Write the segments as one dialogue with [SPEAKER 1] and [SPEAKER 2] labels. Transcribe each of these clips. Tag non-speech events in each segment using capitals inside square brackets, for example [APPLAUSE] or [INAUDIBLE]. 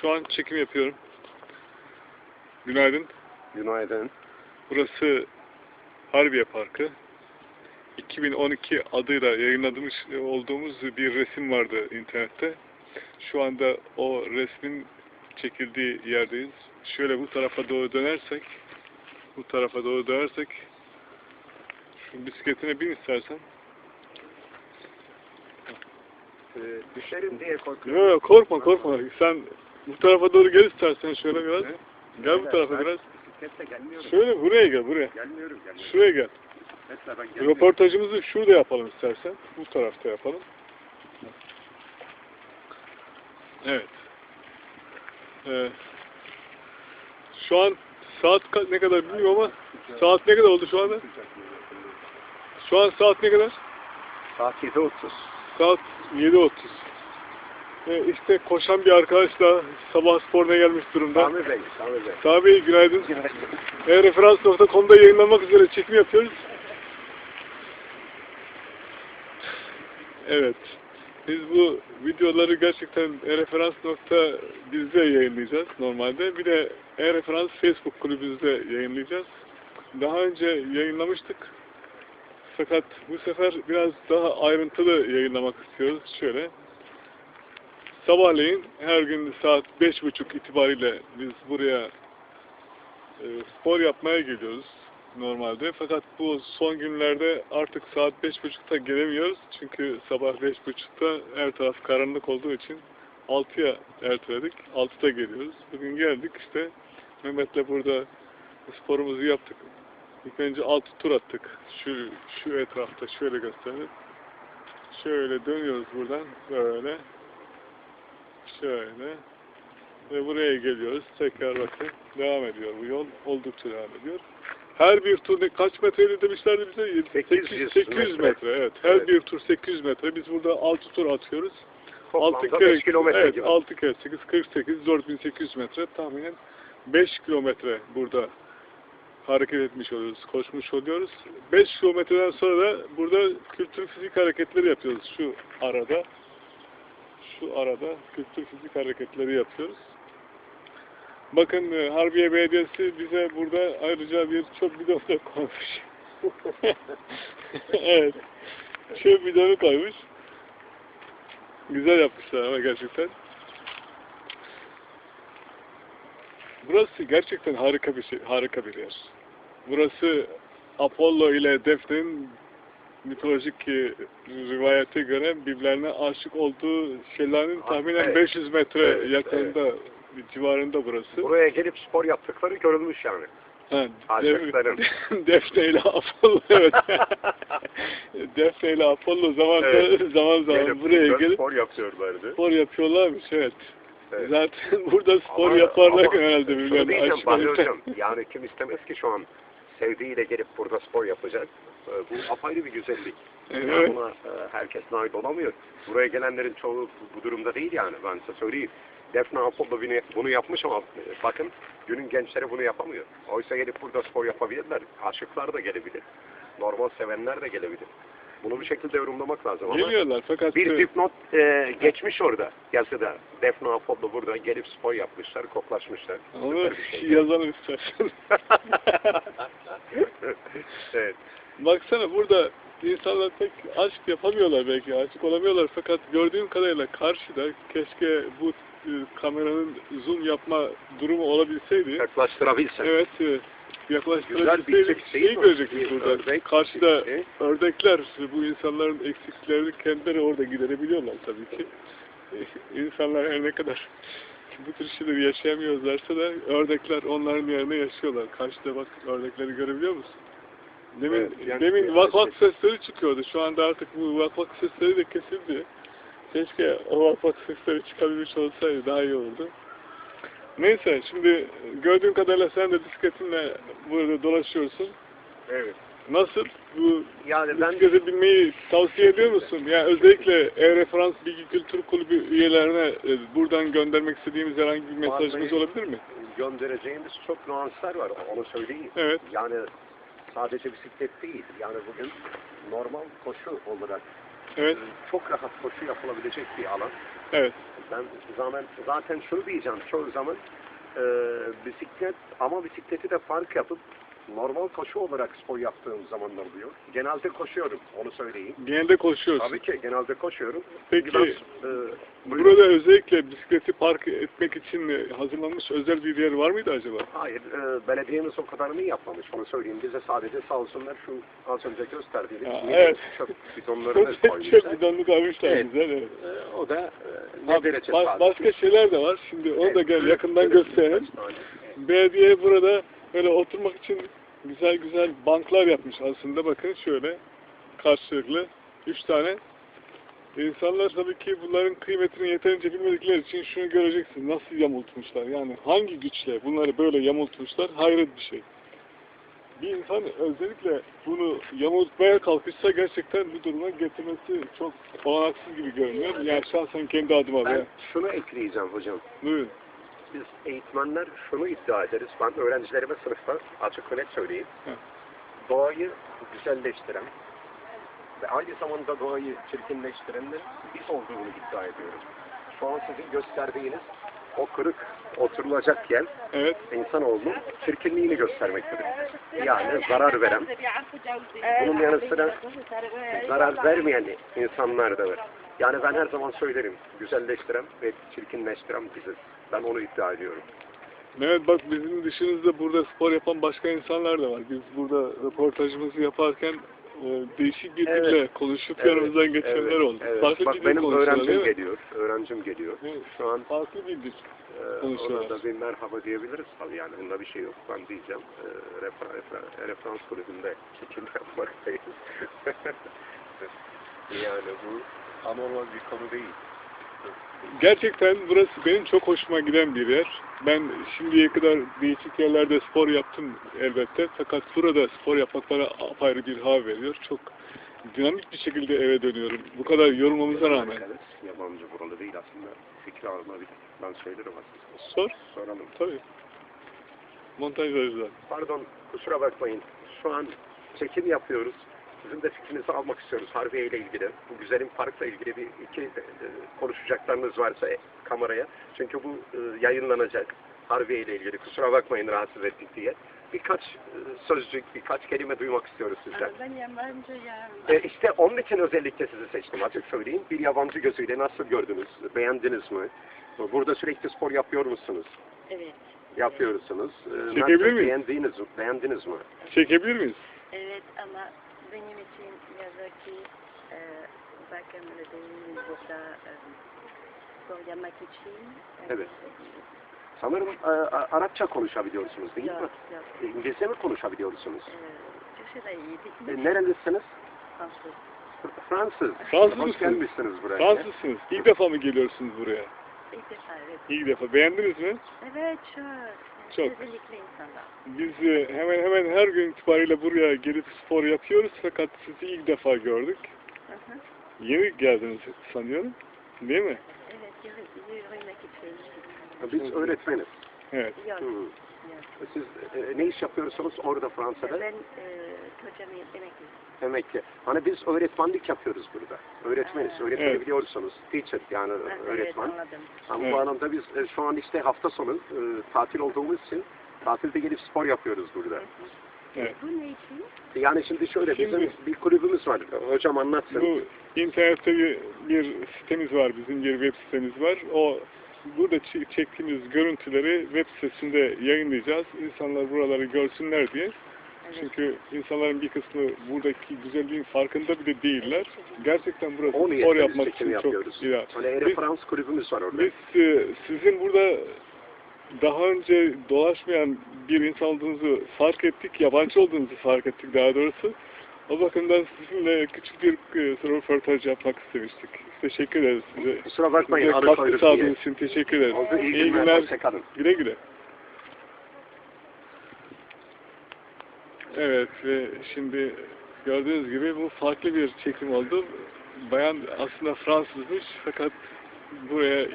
[SPEAKER 1] Şu an çekim yapıyorum. Günaydın.
[SPEAKER 2] Günaydın.
[SPEAKER 1] Burası Harbiye Parkı. 2012 adıyla yayınladığımız olduğumuz bir resim vardı internette. Şu anda o resmin çekildiği yerdeyiz. Şöyle bu tarafa doğru dönersek, bu tarafa doğru dönersek, şu bisikletine bin istersen.
[SPEAKER 2] Ee, düşerim diye korkuyorum.
[SPEAKER 1] Yok korkma korkma. Sen bu tarafa doğru gel istersen şöyle biraz.
[SPEAKER 2] Ne?
[SPEAKER 1] Gel bu tarafa
[SPEAKER 2] Ben
[SPEAKER 1] biraz.
[SPEAKER 2] Bisikletle gelmiyorum.
[SPEAKER 1] Şöyle buraya gel buraya.
[SPEAKER 2] Gelmiyorum gelmiyorum.
[SPEAKER 1] Şuraya gel.
[SPEAKER 2] Mesela ben gelmiyorum.
[SPEAKER 1] Röportajımızı şurada yapalım istersen. Bu tarafta yapalım. Evet. Ee, şu an saat ne kadar bilmiyorum ama saat ne kadar oldu şu anda? Şu an saat ne kadar?
[SPEAKER 2] Saat 7.30.
[SPEAKER 1] Saat 7.30. Ee, işte koşan bir arkadaşla sabah sporuna gelmiş durumda.
[SPEAKER 2] Sami Bey, Sami Bey.
[SPEAKER 1] Sami Bey günaydın.
[SPEAKER 2] Günaydın.
[SPEAKER 1] E-referans.com'da yayınlanmak üzere çekim yapıyoruz. Evet. Biz bu videoları gerçekten e-referans.bizde yayınlayacağız normalde. Bir de e-referans Facebook kulübümüzde yayınlayacağız. Daha önce yayınlamıştık. Fakat bu sefer biraz daha ayrıntılı yayınlamak istiyoruz. Şöyle. Sabahleyin her gün saat beş buçuk itibariyle biz buraya e, spor yapmaya geliyoruz normalde. Fakat bu son günlerde artık saat beş buçukta gelemiyoruz. Çünkü sabah beş buçukta her taraf karanlık olduğu için 6'ya erteledik. 6'da geliyoruz. Bugün geldik işte Mehmet'le burada sporumuzu yaptık. İlk önce 6 tur attık. Şu, şu etrafta şöyle gösterelim. Şöyle dönüyoruz buradan böyle. Şöyle. Ve buraya geliyoruz. Tekrar bakın. Devam ediyor bu yol. Oldukça devam ediyor. Her bir tur ne, kaç metreydi demişlerdi bize?
[SPEAKER 2] 800
[SPEAKER 1] 800 metre.
[SPEAKER 2] metre.
[SPEAKER 1] Evet. Her
[SPEAKER 2] Evet.
[SPEAKER 1] bir tur 800 metre. Biz burada 6 tur atıyoruz. 6
[SPEAKER 2] Toplamda
[SPEAKER 1] kere,
[SPEAKER 2] 5 kilometre
[SPEAKER 1] evet,
[SPEAKER 2] gibi.
[SPEAKER 1] 6 kere 8, 48, 4800 metre. Tahminen 5 kilometre burada hareket etmiş oluyoruz, koşmuş oluyoruz. 5 kilometreden sonra da burada kültür fizik hareketleri yapıyoruz şu arada. Şu arada kültür fizik hareketleri yapıyoruz. Bakın e, Harbiye Belediyesi bize burada ayrıca bir çöp bidonu da koymuş. [LAUGHS] evet. Çöp bidonu koymuş. Güzel yapmışlar ama gerçekten. Burası gerçekten harika bir şey, harika bir yer. Burası Apollo ile Defne'nin mitolojik e, rivayete göre birbirlerine aşık olduğu şelalenin
[SPEAKER 2] Ah,
[SPEAKER 1] tahminen
[SPEAKER 2] evet.
[SPEAKER 1] 500 metre
[SPEAKER 2] Evet,
[SPEAKER 1] yakınında civarında burası.
[SPEAKER 2] Buraya gelip spor yaptıkları görülmüş yani.
[SPEAKER 1] Ha,
[SPEAKER 2] Aşıkların.
[SPEAKER 1] Def- [LAUGHS] Defne ile Apollo evet. [LAUGHS] Defne ile Apollo zaman
[SPEAKER 2] Evet.
[SPEAKER 1] zaman zaman
[SPEAKER 2] Gelip
[SPEAKER 1] buraya gelip
[SPEAKER 2] spor yapıyorlardı.
[SPEAKER 1] spor yapıyorlarmış evet.
[SPEAKER 2] Evet.
[SPEAKER 1] Zaten [LAUGHS] burada spor
[SPEAKER 2] Ama-
[SPEAKER 1] yaparlar
[SPEAKER 2] ama
[SPEAKER 1] herhalde birbirlerine aşık.
[SPEAKER 2] Hocam, yani kim istemez ki şu an sevdiğiyle gelip burada spor yapacak. Ee, Bu apayrı bir güzellik.
[SPEAKER 1] Evet.
[SPEAKER 2] Buna e, herkes nail olamıyor. Buraya gelenlerin çoğu bu, durumda değil yani ben size söyleyeyim. Defne Apollo bunu, bunu yapmış ama e, bakın günün gençleri bunu yapamıyor. Oysa gelip burada spor yapabilirler. Aşıklar da gelebilir. Normal sevenler de gelebilir. Bunu bir şekilde yorumlamak lazım ama
[SPEAKER 1] Geliyorlar fakat
[SPEAKER 2] bir dipnot e, geçmiş orada yazıda. Defne Apollo burada gelip spor yapmışlar, koklaşmışlar. Süper bir şey. [LAUGHS]
[SPEAKER 1] yazalım istersen. [LAUGHS]
[SPEAKER 2] evet.
[SPEAKER 1] Baksana burada insanlar pek aşk yapamıyorlar belki, aşık olamıyorlar fakat gördüğüm kadarıyla karşıda keşke bu e, kameranın zoom yapma durumu olabilseydi.
[SPEAKER 2] Yaklaştırabilsen.
[SPEAKER 1] Evet, e,
[SPEAKER 2] Değil
[SPEAKER 1] şeyi
[SPEAKER 2] Bir
[SPEAKER 1] burada.
[SPEAKER 2] ördek
[SPEAKER 1] Karşıda
[SPEAKER 2] çifti.
[SPEAKER 1] ördekler, bu insanların eksiklerini kendileri orada giderebiliyorlar tabii ki. E, İnsanlar her ne kadar [LAUGHS] bu tür şeyleri yaşayamıyorlarsa da ördekler onların yerine yaşıyorlar. Karşıda bak ördekleri görebiliyor musun? Demin,
[SPEAKER 2] Evet, yani-
[SPEAKER 1] demin vak vak sesleri çıkıyordu. Şu anda artık bu vak vak sesleri de kesildi. Keşke o vak vak sesleri çıkabilmiş olsaydı daha iyi olurdu. Neyse şimdi gördüğün kadarıyla sen de bisikletinle burada dolaşıyorsun.
[SPEAKER 2] Evet.
[SPEAKER 1] Nasıl? Bu
[SPEAKER 2] Yani ben
[SPEAKER 1] bisiklete binmeyi tavsiye ediyor musun? Yani özellikle E-Referans Bilgi Kültür Kulübü üyelerine e, buradan göndermek istediğimiz herhangi bir mesajımız olabilir mi?
[SPEAKER 2] göndereceğimiz çok nüanslar var. Onu söyleyeyim.
[SPEAKER 1] Evet.
[SPEAKER 2] Yani sadece bisiklet değil. Yani bugün normal koşu olarak
[SPEAKER 1] Evet.
[SPEAKER 2] çok rahat koşu yapılabilecek bir alan.
[SPEAKER 1] Evet.
[SPEAKER 2] Ben zaman zaten şunu diyeceğim çoğu zaman e, bisiklet ama bisikleti de fark yapıp normal koşu olarak spor yaptığım zamanlar oluyor. Genelde koşuyorum onu söyleyeyim.
[SPEAKER 1] Genelde koşuyorsun.
[SPEAKER 2] Tabii ki genelde koşuyorum.
[SPEAKER 1] Peki
[SPEAKER 2] Biraz, e, buyurun.
[SPEAKER 1] burada özellikle bisikleti park etmek için hazırlanmış özel bir yer var mıydı acaba?
[SPEAKER 2] Hayır, e, belediyemiz o kadarını yapmamış. Onu söyleyeyim. Bize sadece sağ olsunlar şu az önce yeni
[SPEAKER 1] evet.
[SPEAKER 2] çöp [LAUGHS] bidonlarını
[SPEAKER 1] Çok
[SPEAKER 2] koymuşlar.
[SPEAKER 1] bidonlu koymuşlar
[SPEAKER 2] Evet.
[SPEAKER 1] güzel. Evet.
[SPEAKER 2] E, o da e, ne
[SPEAKER 1] Ha,
[SPEAKER 2] derece
[SPEAKER 1] ba-
[SPEAKER 2] sağlıklı.
[SPEAKER 1] başka şeyler de var. Şimdi onu da gel
[SPEAKER 2] Evet,
[SPEAKER 1] yakından
[SPEAKER 2] evet,
[SPEAKER 1] gösterelim. Belediye burada böyle oturmak için güzel güzel banklar yapmış aslında. Bakın şöyle karşılıklı. Üç tane. İnsanlar tabii ki bunların kıymetini yeterince bilmedikleri için şunu göreceksiniz. Nasıl yamultmuşlar? Yani hangi güçle bunları böyle yamultmuşlar? Hayret bir şey. Bir insan özellikle bunu yamultmaya kalkışsa gerçekten bu duruma getirmesi çok olanaksız gibi görünüyor. Yani şahsen kendi adıma
[SPEAKER 2] Ben
[SPEAKER 1] ben.
[SPEAKER 2] şunu ekleyeceğim hocam.
[SPEAKER 1] Buyurun.
[SPEAKER 2] Biz eğitmenler şunu iddia ederiz. Ben öğrencilerime sınıfta açık ve net söyleyeyim.
[SPEAKER 1] Hı.
[SPEAKER 2] Doğayı güzelleştiren ve aynı zamanda doğayı çirkinleştirenlerin biz olduğunu iddia ediyoruz. Şu an sizin gösterdiğiniz o kırık oturulacak yer
[SPEAKER 1] Evet.
[SPEAKER 2] insanoğlunun çirkinliğini göstermektedir. Yani zarar veren, bunun yanı sıra zarar vermeyen insanlar da var. Yani ben her zaman söylerim, güzelleştiren ve çirkinleştiren biziz. Ben onu iddia ediyorum.
[SPEAKER 1] Evet bak bizim dışımızda burada spor yapan başka insanlar da var. Biz burada röportajımızı yaparken e, değişik bir
[SPEAKER 2] Evet.
[SPEAKER 1] dille konuşup
[SPEAKER 2] Evet,
[SPEAKER 1] yanımızdan geçenler
[SPEAKER 2] evet,
[SPEAKER 1] oldu.
[SPEAKER 2] evet.
[SPEAKER 1] Farklı
[SPEAKER 2] Bak benim öğrencim geliyor, öğrencim geliyor.
[SPEAKER 1] Evet.
[SPEAKER 2] Şu an
[SPEAKER 1] Farklı bir dil.
[SPEAKER 2] e,
[SPEAKER 1] Konuşuyorlar.
[SPEAKER 2] ona da bir merhaba diyebiliriz tabii yani bunda bir şey yok. Ben diyeceğim, e, refer, refer, referans kulübünde çekim yapmaktayız. [LAUGHS] [LAUGHS] yani bu anormal bir konu değil.
[SPEAKER 1] Gerçekten burası benim çok hoşuma giden bir yer. Ben şimdiye kadar değişik yerlerde spor yaptım elbette. Fakat burada spor yapmak bana apayrı bir hava veriyor. Çok dinamik bir şekilde eve dönüyorum. Bu kadar yorulmamıza rağmen.
[SPEAKER 2] Yabancı buralı değil aslında. Fikri alınabilir. Ben söylerim aslında.
[SPEAKER 1] Sor.
[SPEAKER 2] Soralım.
[SPEAKER 1] Tabii. Montajlarımızda.
[SPEAKER 2] Pardon, kusura bakmayın. Şu an çekim yapıyoruz. Sizin de fikrinizi almak istiyoruz Harbiye ile ilgili. Bu güzelim parkla ilgili bir iki e, konuşacaklarınız varsa e, kameraya. Çünkü bu e, yayınlanacak Harbiye ile ilgili. Kusura bakmayın rahatsız ettik diye. Birkaç e, sözcük, birkaç kelime duymak istiyoruz sizden.
[SPEAKER 3] Ben yabancı ya.
[SPEAKER 2] E, işte onun için özellikle sizi seçtim açık söyleyeyim. Bir yabancı gözüyle nasıl gördünüz? Beğendiniz mi? Burada sürekli spor yapıyor musunuz?
[SPEAKER 3] Evet.
[SPEAKER 2] Yapıyorsunuz. E,
[SPEAKER 1] Çekebilir
[SPEAKER 2] nasıl,
[SPEAKER 1] miyim?
[SPEAKER 2] Beğendiniz, beğendiniz mi?
[SPEAKER 1] Çekebilir miyiz?
[SPEAKER 3] Evet ama benim için yazık ki e, bakın benim burada e, spor yapmak için e,
[SPEAKER 2] Evet. Sanırım e, Arapça konuşabiliyorsunuz değil
[SPEAKER 3] Yok
[SPEAKER 2] mi?
[SPEAKER 3] yok.
[SPEAKER 2] İngilizce mi konuşabiliyorsunuz?
[SPEAKER 3] E,
[SPEAKER 2] E, nerelisiniz?
[SPEAKER 3] Fransız.
[SPEAKER 2] Fr- Fransız.
[SPEAKER 1] Fransız
[SPEAKER 2] Hoş gelmişsiniz buraya.
[SPEAKER 1] Fransızsınız. İlk defa mı geliyorsunuz buraya?
[SPEAKER 3] İlk defa evet.
[SPEAKER 1] İlk defa. Beğendiniz mi?
[SPEAKER 3] Evet çok.
[SPEAKER 1] Çok.
[SPEAKER 3] Özellikle insanlar.
[SPEAKER 1] Biz e, hemen hemen her gün itibariyle buraya gelip spor yapıyoruz fakat sizi ilk defa gördük.
[SPEAKER 3] Hı hı.
[SPEAKER 1] Yeni geldiniz sanıyorum. Değil mi?
[SPEAKER 3] Evet için.
[SPEAKER 2] Biz öğretmeniz.
[SPEAKER 1] Evet.
[SPEAKER 3] Yok.
[SPEAKER 2] Siz e, ne iş yapıyorsunuz orada Fransa'da?
[SPEAKER 3] Ben e, hocam emekli.
[SPEAKER 2] Emekli. Hani biz öğretmenlik yapıyoruz burada. Öğretmeniz.
[SPEAKER 3] Ha.
[SPEAKER 2] Öğretmeni
[SPEAKER 1] Evet.
[SPEAKER 2] biliyorsunuz. Teacher yani
[SPEAKER 3] Ha, Evet
[SPEAKER 2] öğretmen.
[SPEAKER 3] anladım.
[SPEAKER 2] Ama
[SPEAKER 1] Evet.
[SPEAKER 2] bu anlamda biz e, şu an işte hafta sonu e, tatil olduğumuz için tatilde gelip spor yapıyoruz burada.
[SPEAKER 1] evet.
[SPEAKER 3] Bu ne için?
[SPEAKER 2] Yani şimdi şöyle
[SPEAKER 1] Şimdi-
[SPEAKER 2] bizim bir kulübümüz var. Hocam anlatsın.
[SPEAKER 1] Bu internette bir, bir sitemiz var. Bizim bir web sitemiz var. O burada çe- çektiğimiz görüntüleri web sitesinde yayınlayacağız. İnsanlar buraları görsünler diye. Çünkü insanların bir kısmı buradaki güzelliğin farkında bile değiller. Gerçekten burası
[SPEAKER 2] O
[SPEAKER 1] spor yapmak için
[SPEAKER 2] yapıyoruz.
[SPEAKER 1] çok iyi.
[SPEAKER 2] Hani referans kulübümüz var orada.
[SPEAKER 1] Biz e, sizin burada daha önce dolaşmayan bir insan olduğunuzu fark ettik, yabancı olduğunuzu fark ettik daha doğrusu. O bakımdan sizinle küçük bir e, röportaj yapmak istemiştik. Teşekkür ederiz size.
[SPEAKER 2] Kusura bakmayın
[SPEAKER 1] Size katkı sağladığınız için teşekkür ederiz.
[SPEAKER 2] Oldu iyi
[SPEAKER 1] İyi
[SPEAKER 2] günler.
[SPEAKER 1] günler. Güle güle. Evet ve şimdi gördüğünüz gibi bu farklı bir çekim oldu. Bayan aslında Fransızmış fakat buraya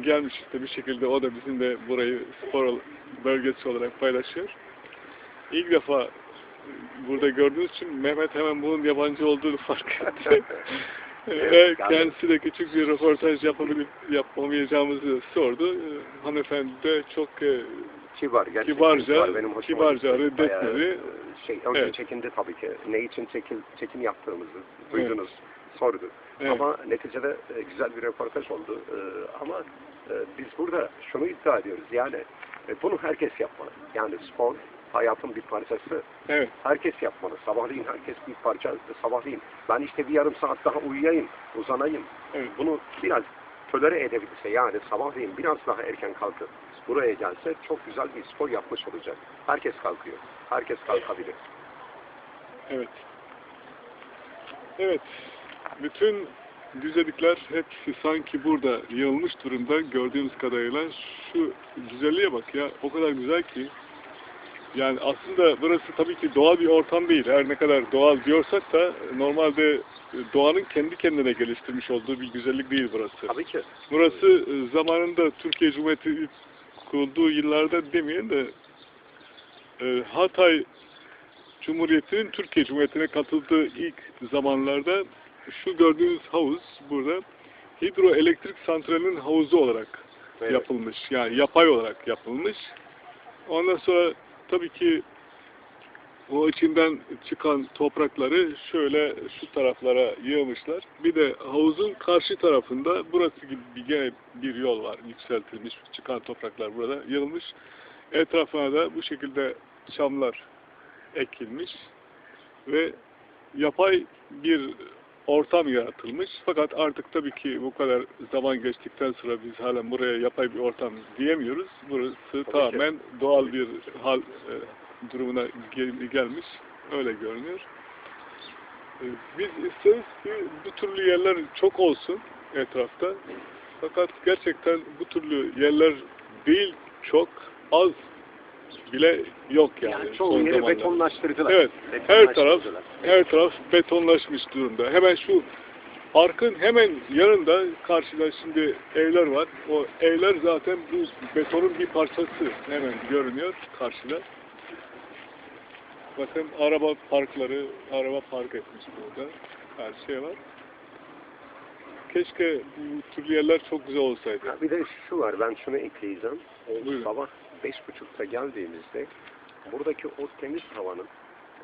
[SPEAKER 1] gelmiş işte bir şekilde o da bizimle burayı spor bölgesi olarak paylaşıyor. İlk defa burada gördüğünüz için Mehmet hemen bunun yabancı olduğunu fark etti. [LAUGHS] Ve kendisi de küçük bir röportaj yapabilip yapamayacağımızı sordu. Hanımefendi de çok e,
[SPEAKER 2] Kibar, gerçekten
[SPEAKER 1] Kibarca-
[SPEAKER 2] kibar. Benim hoşuma
[SPEAKER 1] kibarca
[SPEAKER 2] gitti.
[SPEAKER 1] reddetmedi.
[SPEAKER 2] E, Şey, önce
[SPEAKER 1] Evet.
[SPEAKER 2] çekindi tabii ki. Ne için çekim, çekim yaptığımızı duydunuz, sordu.
[SPEAKER 1] evet,
[SPEAKER 2] Ama neticede e, güzel bir röportaj oldu. E, ama biz burada şunu iddia ediyoruz. Yani bunu herkes yapmalı. Yani spor hayatın bir parçası.
[SPEAKER 1] evet,
[SPEAKER 2] Herkes yapmalı. Sabahleyin herkes bir parça. Sabahleyin ben işte bir yarım saat daha uyuyayım, uzanayım.
[SPEAKER 1] evet.
[SPEAKER 2] Bunu biraz tolere edebilse yani sabahleyin biraz daha erken kalkıp buraya gelse çok güzel bir spor yapmış olacak. Herkes kalkıyor. Herkes kalkabilir.
[SPEAKER 1] Evet. Evet. Bütün güzellikler hepsi sanki burada yığılmış durumda gördüğümüz kadarıyla. Şu güzelliğe bak ya. O kadar güzel ki. Yani aslında burası tabii ki doğal bir ortam değil. Her ne kadar doğal diyorsak da normalde doğanın kendi kendine geliştirmiş olduğu bir güzellik değil burası.
[SPEAKER 2] Tabii ki.
[SPEAKER 1] Burası zamanında Türkiye Cumhuriyeti kurulduğu yıllarda demeyelim de e, Hatay Cumhuriyeti'nin Türkiye Cumhuriyeti'ne katıldığı ilk zamanlarda şu gördüğünüz havuz burada hidroelektrik santralinin havuzu olarak
[SPEAKER 2] Evet.
[SPEAKER 1] yapılmış. Yani yapay olarak yapılmış. Ondan sonra tabii ki o içinden çıkan toprakları şöyle şu taraflara yığmışlar. Bir de havuzun karşı tarafında burası gibi bir, gene bir yol var yükseltilmiş. Çıkan topraklar burada yığılmış. Etrafına da bu şekilde çamlar ekilmiş ve yapay bir ortam yaratılmış. Fakat artık tabii ki bu kadar zaman geçtikten sonra biz halen buraya yapay bir ortam diyemiyoruz. Burası
[SPEAKER 2] ki.
[SPEAKER 1] tamamen doğal bir hal e, durumuna gel- gelmiş. Öyle görünüyor. E, Biz isteriz ki bu türlü yerler çok olsun etrafta. Fakat gerçekten bu türlü yerler değil çok az bile yok yani.
[SPEAKER 2] Yani çoğu yeri betonlaştırdılar.
[SPEAKER 1] Evet, her taraf
[SPEAKER 2] Betonlaştırdılar.
[SPEAKER 1] her taraf betonlaşmış durumda. Hemen şu parkın hemen yanında karşıda şimdi evler var. O evler zaten bu betonun bir parçası hemen görünüyor karşıda. Bakın araba parkları, araba park etmiş burada. Her şey var. Keşke bu türlü yerler çok güzel olsaydı.
[SPEAKER 2] Ha, bir de şu var, ben şunu ekleyeceğim.
[SPEAKER 1] Buyurun.
[SPEAKER 2] sabah beş buçukta geldiğimizde buradaki o temiz havanın,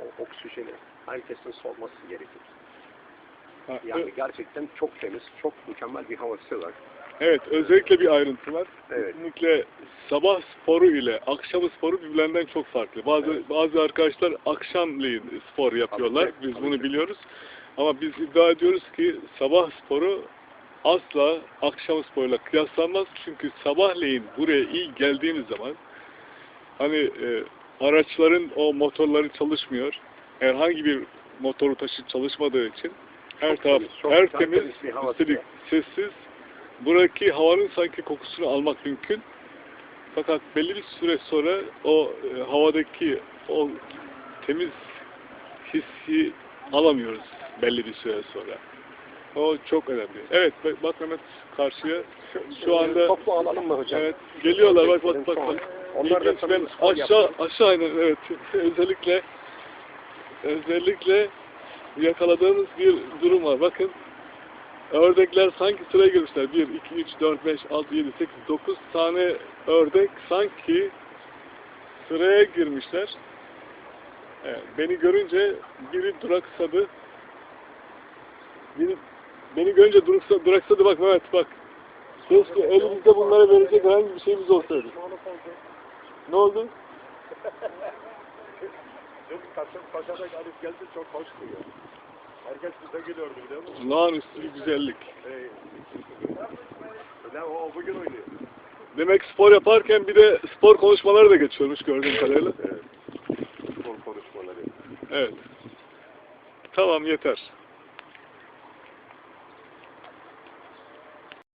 [SPEAKER 2] o oksijeni herkesin solması gerekir.
[SPEAKER 1] Ha,
[SPEAKER 2] Yani
[SPEAKER 1] ö-
[SPEAKER 2] gerçekten çok temiz, çok mükemmel bir havası var.
[SPEAKER 1] Evet, özellikle bir ayrıntı var.
[SPEAKER 2] Evet.
[SPEAKER 1] Kesinlikle sabah sporu ile akşam sporu birbirlerinden çok farklı. Bazı
[SPEAKER 2] Evet.
[SPEAKER 1] bazı arkadaşlar akşamleyin spor yapıyorlar.
[SPEAKER 2] Tabii
[SPEAKER 1] Biz
[SPEAKER 2] tabii
[SPEAKER 1] bunu biliyoruz. Ama biz iddia ediyoruz ki sabah sporu asla akşam sporuyla kıyaslanmaz. Çünkü sabahleyin buraya ilk geldiğimiz zaman hani e, araçların o motorları çalışmıyor. Herhangi bir motoru taşı çalışmadığı için her
[SPEAKER 2] Çok
[SPEAKER 1] taraf
[SPEAKER 2] temiz, çok
[SPEAKER 1] her temiz,
[SPEAKER 2] var.
[SPEAKER 1] sessiz. Buradaki havanın sanki kokusunu almak mümkün. Fakat belli bir süre sonra o e, havadaki o temiz hissi alamıyoruz belli bir süre sonra. O çok önemli. Evet bak- bak Mehmet karşıya şu anda
[SPEAKER 2] Toplu alalım mı hocam?
[SPEAKER 1] evet geliyorlar bak bak bak. bak.
[SPEAKER 2] Onlar da
[SPEAKER 1] ben aşağı aşağı inen evet [LAUGHS] özellikle özellikle yakaladığımız bir durum var. Bakın ördekler sanki sıraya girmişler. 1, 2, 3, 4, 5, 6, 7, 8, 9 tane ördek sanki sıraya girmişler. Evet, beni görünce biri duraksadı. Biri beni görünce duraksadı, duraksadı bak Mehmet bak. Keşke elimizde bunlara verecek herhangi bir şeyimiz olsaydı. Ne oldu?
[SPEAKER 2] Dün Kasımpaşa'da Arif geldi çok hoş duyuyor. Herkes bize gülüyordu biliyor musun?
[SPEAKER 1] Olağanüstü bir güzellik.
[SPEAKER 2] Ee, o bugün oynuyor.
[SPEAKER 1] Demek spor yaparken bir de spor konuşmaları da geçiyormuş gördüğüm kadarıyla.
[SPEAKER 2] Evet. Spor konuşmaları.
[SPEAKER 1] Evet. Tamam yeter.